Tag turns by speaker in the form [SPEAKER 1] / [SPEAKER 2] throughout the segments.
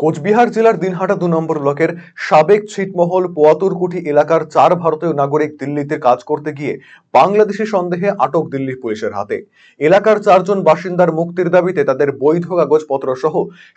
[SPEAKER 1] কোচবিহার জেলার দিনহাটা দু নম্বর ব্লকের সাবেক ছিটমহল পোয়াতুরকুঠি এলাকার চার ভারতীয় নাগরিক দিল্লিতে কাজ করতে গিয়ে বাংলাদেশি সন্দেহে আটক দিল্লি পুলিশের হাতে। এলাকার চারজন বাসিন্দার মুক্তির দাবিতে তাদের বৈধ কাগজপত্র সহ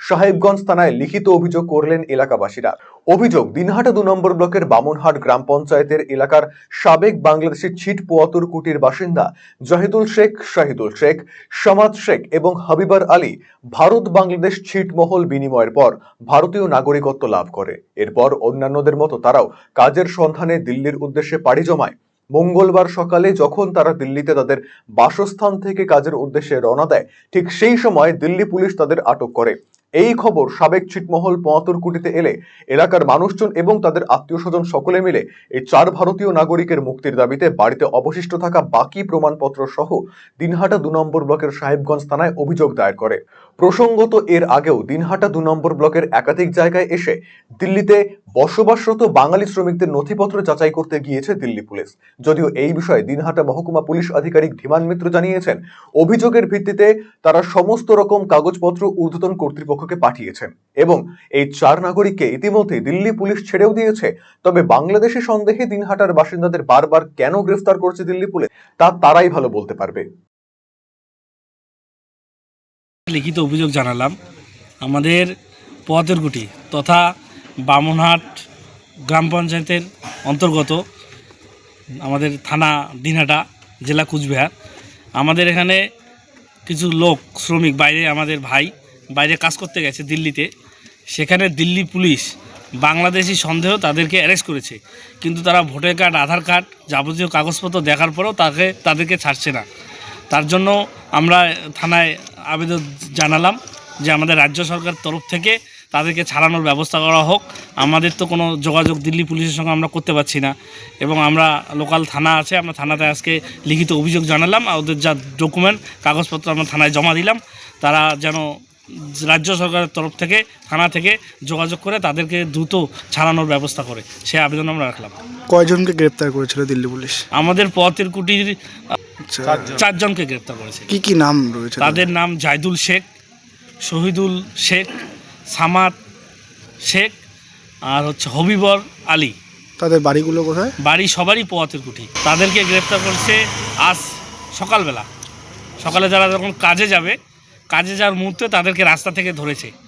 [SPEAKER 1] সাহেবগঞ্জ থানায় লিখিত অভিযোগ করলেন এলাকাবাসীরা। অভিযোগ, দিনহাটা দু নম্বর ব্লকের বামনহাট গ্রাম পঞ্চায়েতের এলাকার সাবেক বাংলাদেশের ছিট পোয়াতুর কুটির বাসিন্দা জাহিদুল শেখ, শাহিদুল শেখ সমাজ শেখ এবং হাবিবার আলী ভারত বাংলাদেশ ছিটমহল বিনিময়ের পর ভারতীয় নাগরিকত্ব লাভ করে। এরপর অন্যান্যদের মতো তারাও কাজের সন্ধানে দিল্লির উদ্দেশ্যে পাড়ি জমায়। মঙ্গলবার সকালে যখন তারা দিল্লিতে তাদের বাসস্থান থেকে কাজের উদ্দেশ্যে রওনা দেয়, ঠিক সেই সময় দিল্লি পুলিশ তাদের আটক করে। এই খবর সাবেক ছিটমহল কুটিতে এলে এলাকার মানুষজন এবং তাদের আত্মীয় স্বজন সকলে মিলে এই চার ভারতীয় নাগরিকের মুক্তির দাবিতে বাড়িতে অবশিষ্ট থাকা বাকি প্রমাণপত্র সহ দিনহাটা দু নম্বর ব্লকের সাহেবগঞ্জ থানায় অভিযোগ দায়ের করে। প্রসঙ্গত এর আগেও দিনহাটা দু নম্বর ব্লকের একাধিক জায়গায় এসে দিল্লিতে বসবাসরত বাঙালি শ্রমিকদের নথিপত্র যাচাই করতে গিয়েছে দিল্লি পুলিশ। যদিও এই বিষয়ে দিনহাটা মহকুমা পুলিশ আধিকারিক ধীমান মিত্র জানিয়েছেন, অভিযোগের ভিত্তিতে তারা সমস্ত রকম কাগজপত্র ঊর্ধ্বতন কর্তৃপক্ষকে পাঠিয়েছেন এবং এই চার নাগরিককে ইতিমধ্যে দিল্লি পুলিশ ছেড়েও দিয়েছে। তবে বাংলাদেশে সন্দেহে দিনহাটার বাসিন্দাদের বারবার কেন গ্রেফতার করছে দিল্লি পুলিশ, তা তারাই ভালো বলতে পারবে।
[SPEAKER 2] লিখিত অভিযোগ জানালাম। আমাদের পথেরকুটি তথা বামনহাট গ্রাম পঞ্চায়েতের অন্তর্গত আমাদের থানা দিনহাটা জেলা কুচবিহার। আমাদের এখানে কিছু লোক, শ্রমিক, বাইরে আমাদের ভাই, বাইরে কাজ করতে গেছে দিল্লিতে। সেখানে দিল্লি পুলিশ বাংলাদেশি সন্দেহ তাদেরকে অ্যারেস্ট করেছে। কিন্তু তারা ভোটার কার্ড, আধার কার্ড যাবতীয় কাগজপত্র দেখার পরেও তাকে, তাদেরকে ছাড়ছে না। তার জন্য আমরা থানায় আবেদন জানালাম যে আমাদের রাজ্য সরকার তরফ থেকে তাদেরকে ছাড়ানোর ব্যবস্থা করা হোক। আমাদের তো কোনো যোগাযোগ দিল্লি পুলিশের সঙ্গে আমরা করতে পারছি না। এবং আমরা লোকাল থানা আছে, আমরা থানাতে আজকে লিখিত অভিযোগ জানালাম। ওদের যা ডকুমেন্ট কাগজপত্র আমরা থানায় জমা দিলাম। তারা যেন রাজ্য সরকারের তরফ থেকে থানা থেকে যোগাযোগ করে তাদেরকে দ্রুত ছাড়ানোর ব্যবস্থা করে। সে আবেদন আমরা রাখলাম।
[SPEAKER 3] কয়জনকে গ্রেপ্তার করেছিল দিল্লি পুলিশ?
[SPEAKER 2] আমাদের পথের কুটির
[SPEAKER 3] আচ্ছা
[SPEAKER 2] চারজনকে গ্রেপ্তার করেছে।
[SPEAKER 3] কি কি নাম রয়েছে
[SPEAKER 2] তাদের? নাম জাইদুল শেখ শহীদুল শেখ সামাদ শেখ আর হচ্ছে হবিবর আলী।
[SPEAKER 3] তাদের বাড়িগুলো কোথায়?
[SPEAKER 2] বাড়ি সবারই পোয়াতের কুঠি তাদেরকে গ্রেপ্তার করছে আজ সকালবেলা। সকালে যারা যখন কাজে যাবে কাজে যাওয়ার মুহূর্তে তাদেরকে রাস্তা থেকে ধরেছে।